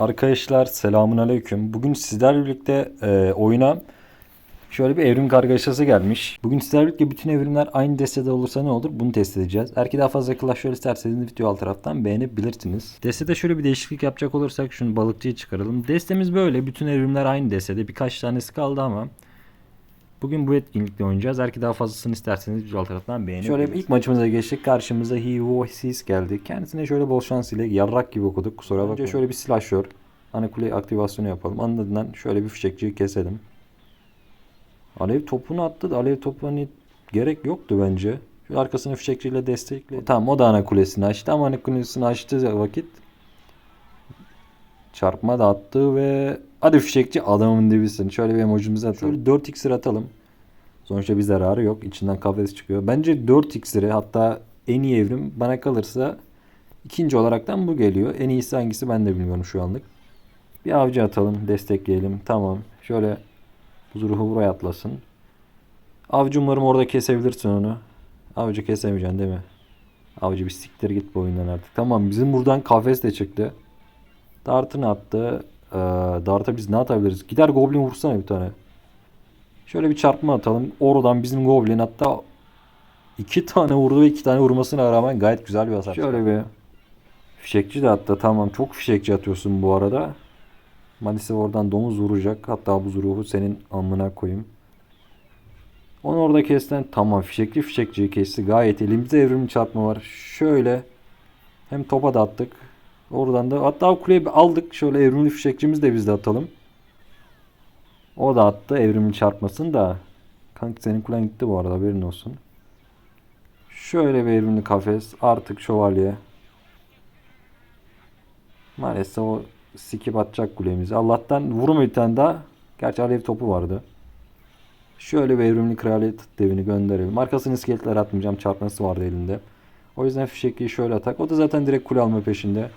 Arkadaşlar selamun aleyküm. Bugün sizlerle birlikte e, oyuna şöyle bir evrim kargaşası gelmiş. Bugün sizlerle birlikte bütün evrimler aynı destede olursa ne olur bunu test edeceğiz. Eğer ki daha fazla Clash Royale isterseniz video alt taraftan beğenebilirsiniz. Destede şöyle bir değişiklik yapacak olursak şunu balıkçıyı çıkaralım. Destemiz böyle. Bütün evrimler aynı destede. Birkaç tanesi kaldı ama Bugün bu etkinlikte oynayacağız. Eğer ki daha fazlasını isterseniz alt taraftan beğenebilirsiniz. Şöyle ilk maçımıza geçtik. Karşımıza He Sees geldi. Kendisine şöyle bol şans ile yarrak gibi okuduk. Kusura bakmayın. Önce şöyle bir slasher. Ana kule aktivasyonu yapalım. Ardından şöyle bir fişekçiyi keselim. Alev topunu attı da alev topu hani gerek yoktu bence. Şu arkasını fişekçiyle destekle. Tamam o da ana kulesini açtı ama ana kulesini açtığı vakit çarpma da attı ve hadi fişekçi adamın dibisin. Şöyle bir emojimizi atalım. Şöyle 4 iksir atalım. Sonuçta bir zararı yok. İçinden kafes çıkıyor. Bence 4 iksiri hatta en iyi evrim bana kalırsa ikinci olaraktan bu geliyor. En iyisi hangisi ben de bilmiyorum şu anlık. Bir avcı atalım. Destekleyelim. Tamam. Şöyle buz ruhu buraya atlasın. Avcı umarım orada kesebilirsin onu. Avcı kesemeyeceksin değil mi? Avcı bir siktir git bu oyundan artık. Tamam bizim buradan kafes de çıktı. Dart'ını attı. Ee, Dart'a biz ne atabiliriz? Gider Goblin vursana bir tane. Şöyle bir çarpma atalım. Oradan bizim Goblin hatta iki tane vurdu ve iki tane vurmasına rağmen gayet güzel bir hasar. Şöyle bir fişekçi de attı. Tamam çok fişekçi atıyorsun bu arada. Maalesef oradan domuz vuracak. Hatta bu ruhu senin amına koyayım. Onu orada kesten tamam fişekli fişekçiyi kesti. Gayet elimizde evrimli çarpma var. Şöyle hem topa da attık. Oradan da hatta o kuleyi aldık. Şöyle evrimli fişekçimizi de biz de atalım. O da attı evrimli çarpmasını da. Kanka senin kulen gitti bu arada haberin olsun. Şöyle bir evrimli kafes. Artık şövalye. Maalesef o sikip atacak kulemizi. Allah'tan vurma bir tane daha. Gerçi alev topu vardı. Şöyle bir evrimli kraliyet devini gönderelim. Arkasını iskeletler atmayacağım. Çarpması vardı elinde. O yüzden fişekliyi şöyle atak. O da zaten direkt kule alma peşinde.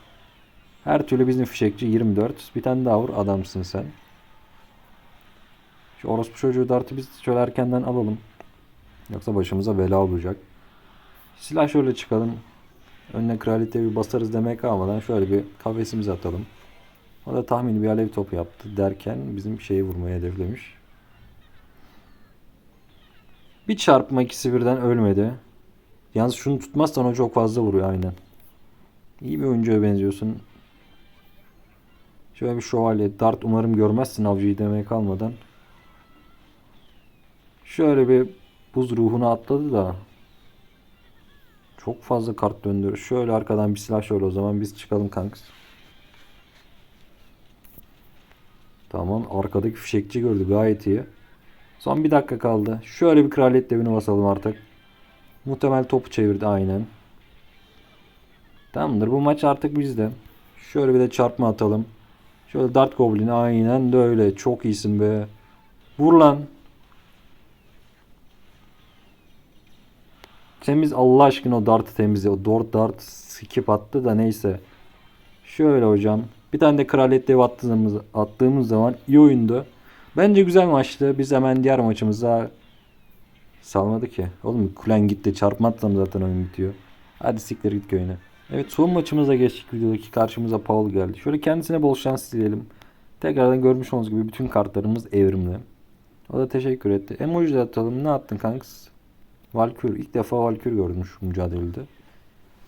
Her türlü bizim fişekçi 24. Bir tane daha vur. Adamsın sen. Şu orospu çocuğu dartı biz şöyle erkenden alalım. Yoksa başımıza bela olacak. Silah şöyle çıkalım. Önüne kraliyete bir basarız demek kalmadan şöyle bir kafesimizi atalım. O da tahmini bir alev topu yaptı derken bizim şeyi vurmayı hedeflemiş. Bir çarpma ikisi birden ölmedi. Yalnız şunu tutmazsan o çok fazla vuruyor aynen. İyi bir oyuncuya benziyorsun. Şöyle bir şövalye. Dart umarım görmezsin avcıyı demeye kalmadan. Şöyle bir buz ruhunu atladı da. Çok fazla kart döndürüyor. Şöyle arkadan bir silah şöyle o zaman biz çıkalım kanks. Tamam arkadaki fişekçi gördü gayet iyi. Son bir dakika kaldı. Şöyle bir kraliyet devini basalım artık. Muhtemel topu çevirdi aynen. Tamamdır bu maç artık bizde. Şöyle bir de çarpma atalım. Şöyle Dart Goblin aynen de öyle. Çok iyisin be. Vur lan. Temiz Allah aşkına o dartı temizle. O dört dart skip attı da neyse. Şöyle hocam. Bir tane de kraliyet dev attığımız, attığımız zaman iyi oyundu. Bence güzel maçtı. Biz hemen diğer maçımıza salmadı ki. Oğlum kulen gitti. Çarpmazsam zaten oyun bitiyor. Hadi siktir git köyüne. Evet son maçımıza geçtik videodaki karşımıza Paul geldi. Şöyle kendisine bol şans dileyelim. Tekrardan görmüş olduğunuz gibi bütün kartlarımız evrimli. O da teşekkür etti. Emoji de atalım. Ne attın kanks? Valkür. İlk defa Valkür gördüm şu mücadelede.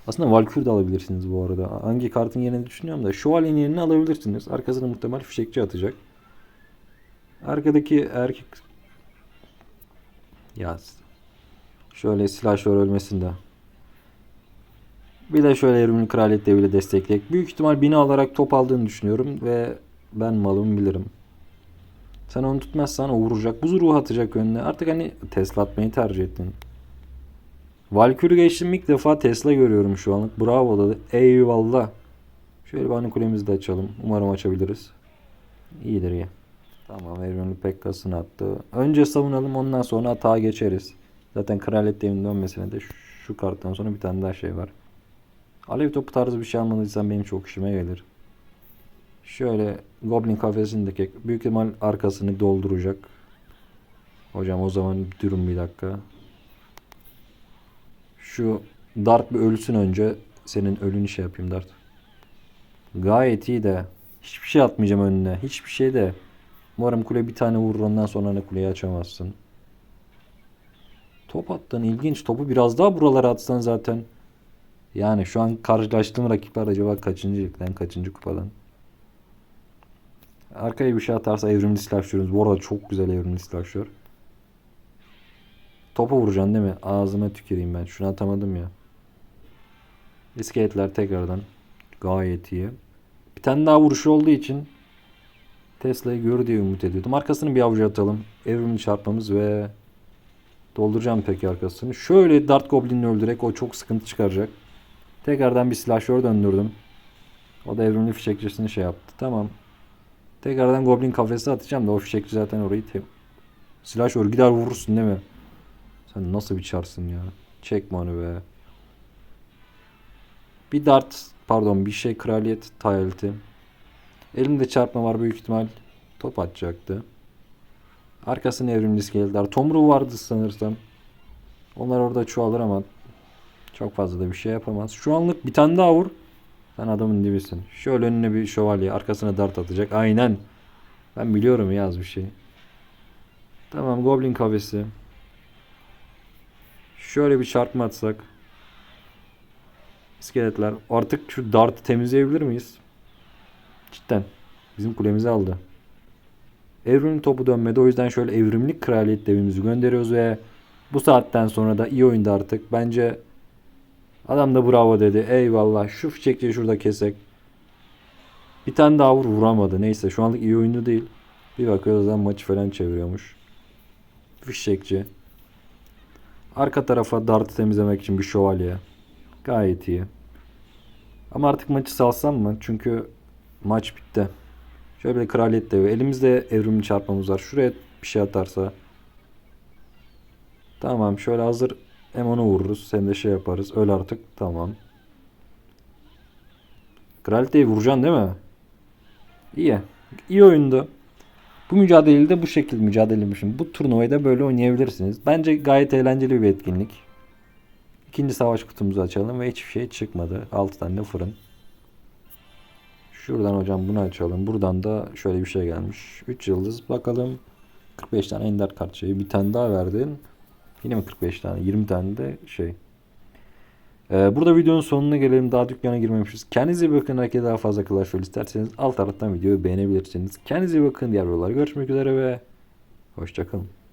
Aslında Valkür de alabilirsiniz bu arada. Hangi kartın yerini düşünüyorum da. Şövalyenin yerini alabilirsiniz. Arkasına muhtemel fişekçi atacak. Arkadaki erkek... Yaz. Şöyle silah şöyle ölmesin de. Bir de şöyle evrimli kraliyet deviyle destekleyek. Büyük ihtimal bina alarak top aldığını düşünüyorum ve ben malımı bilirim. Sen onu tutmazsan o vuracak. Buz ruhu atacak önüne. Artık hani Tesla atmayı tercih ettin. Valkür'ü geçtim ilk defa Tesla görüyorum şu anlık. Bravo dedi. Eyvallah. Şöyle bir kulemizi de açalım. Umarım açabiliriz. İyidir iyi. Tamam evrimli Pekkas'ını attı. Önce savunalım ondan sonra atağa geçeriz. Zaten kraliyet devinin dönmesine de şu karttan sonra bir tane daha şey var. Alev topu tarzı bir şey almadıysan benim çok işime gelir. Şöyle Goblin kafesindeki büyük ihtimal arkasını dolduracak. Hocam o zaman durun bir dakika. Şu Dart bir ölsün önce. Senin ölünü şey yapayım Dart. Gayet iyi de Hiçbir şey atmayacağım önüne. Hiçbir şey de. Umarım kule bir tane vurur ondan sonra ne kuleyi açamazsın. Top attın ilginç. Topu biraz daha buralara atsan zaten. Yani şu an karşılaştığım rakipler acaba kaçıncı ligden kaçıncı kupadan? Arkaya bir şey atarsa evrimli silahşörümüz. Bu arada çok güzel evrimli silahşör. Topa vuracaksın değil mi? Ağzıma tüküreyim ben. Şunu atamadım ya. İskeletler tekrardan. Gayet iyi. Bir tane daha vuruşu olduğu için Tesla'yı görür diye umut ediyordum. Arkasını bir avuca atalım. Evrimli çarpmamız ve dolduracağım peki arkasını. Şöyle Dart Goblin'i öldürerek o çok sıkıntı çıkaracak. Tekrardan bir silahşör döndürdüm. O da evrimli fişekçisini şey yaptı. Tamam. Tekrardan Goblin kafesi atacağım da o fişekçi zaten orayı te... Silahşör gider vurursun değil mi? Sen nasıl bir çarsın ya? Çekme onu be. Bir dart pardon bir şey kraliyet tayaliti. Elimde çarpma var büyük ihtimal top atacaktı. Arkasına evrimli iskeletler. Tomru vardı sanırsam. Onlar orada çoğalır ama çok fazla da bir şey yapamaz. Şu anlık bir tane daha vur. Sen adamın dibisin. Şöyle önüne bir şövalye arkasına dart atacak. Aynen. Ben biliyorum ya az bir şey. Tamam goblin kafesi. Şöyle bir çarpma atsak. İskeletler. Artık şu dartı temizleyebilir miyiz? Cidden. Bizim kulemizi aldı. Evrimin topu dönmedi. O yüzden şöyle evrimli kraliyet devimizi gönderiyoruz ve bu saatten sonra da iyi oyunda artık. Bence adam da bravo dedi. Eyvallah. Şu fişekçiyi şurada kesek. Bir tane daha vur vuramadı. Neyse şu anlık iyi oyundu değil. Bir bakıyoruz adam maçı falan çeviriyormuş. Fişekçi. Arka tarafa dartı temizlemek için bir şövalye. Gayet iyi. Ama artık maçı salsam mı? Çünkü maç bitti. Şöyle bir kraliyet devi. Elimizde evrimli çarpmamız var. Şuraya bir şey atarsa. Tamam şöyle hazır hem onu vururuz hem de şey yaparız. Öl artık. Tamam. Kraliyeteyi vuracaksın değil mi? İyi. İyi oyundu. Bu mücadeleyi de bu şekilde mücadeleymişim. Bu turnuvayı da böyle oynayabilirsiniz. Bence gayet eğlenceli bir etkinlik. İkinci savaş kutumuzu açalım ve hiçbir şey çıkmadı. 6 tane fırın. Şuradan hocam bunu açalım. Buradan da şöyle bir şey gelmiş. 3 yıldız. Bakalım. 45 tane ender kart. Bir tane daha verdin. Yine mi 45 tane? 20 tane de şey. Ee, burada videonun sonuna gelelim. Daha dükkana girmemişiz. Kendinize bakın. Herkese daha fazla Clash Royale isterseniz alt taraftan videoyu beğenebilirsiniz. Kendinize bakın. Diğer videolarda görüşmek üzere ve hoşçakalın.